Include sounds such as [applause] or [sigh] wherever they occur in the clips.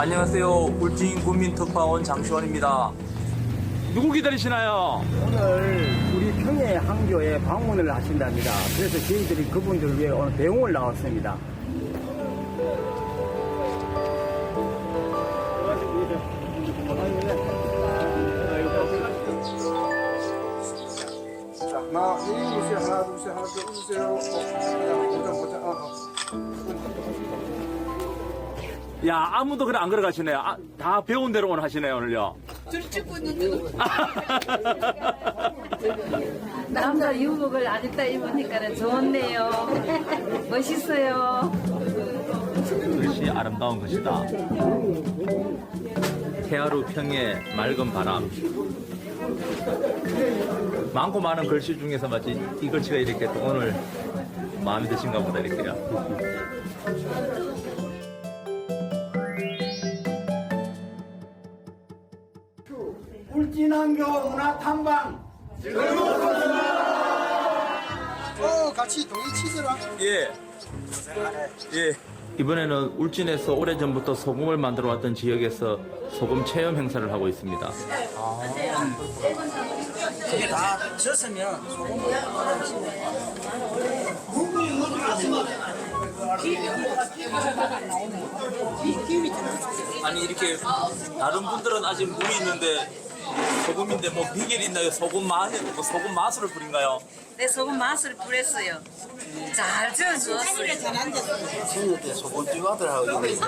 안녕하세요. 울진 국민특파원 장시원입니다. 누구 기다리시나요? 오늘 우리 평해 항교에 방문을 하신답니다. 그래서 저희들이 그분들을 위해 오늘 배웅을 나왔습니다. 자, 하나, 웃으세요. 하나, 둘, 셋, 하나, 둘, 웃으세요. 어, 보자, 보자. 어, 어. 야, 아무도 그래 안 걸어가시네요. 아, 다 배운 대로 오늘 하시네요, 오늘요. [laughs] 남자 유복을 아직도 입으니까 좋네요. 멋있어요. 글씨 아름다운 것이다. 태하루 평의 맑은 바람. 많고 많은 글씨 중에서 마치 이 글씨가 이렇게 또 오늘 마음에 드신가 보다 이렇게요. 울진항교 문화 탐방 어, 같이 동이 치즈라. 예. 예. 이번에는 울진에서 오래전부터 소금을 만들어 왔던 지역에서 소금 체험 행사를 하고 있습니다. 이게 다 졌으면 아니 이렇게 다른 분들은 아직 물이 있는데 소금인데 뭐 비결이 있나요? 소금 맛, 뭐 소금 마술을 뿌린가요? 내 소금 맛을 뿌렸어요. 잘 저어주었어요. 친구들 소금집 아들하고 이래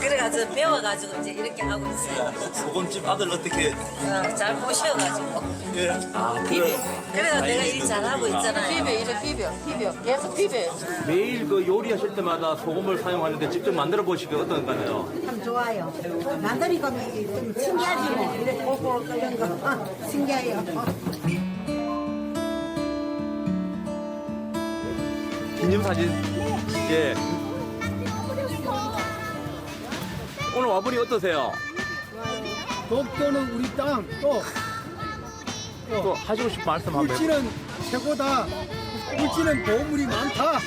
그래가지고 배워가지고 이제 이렇게 하고 있어요. 소금집 아들 어떻게? 어, 잘 모셔가지고. 예. 아, 그래. 그래가 내가 일 잘하고 있잖아요. 비벼 이래 비벼 비벼 계속 비벼 매일 그 요리하실 때마다 소금을 사용하는데 직접 만들어 보시기 어떤가요? 참 좋아요. 만들니까 좀 신기하지 뭐. 이래 고고 끓는 거 신기해요. 기념사진. 예. 오늘 와보니 어떠세요? 독도는 우리 땅, 또또 하시고 싶은 말씀 한번. 울진은 최고다. 울진은 보물이 많다.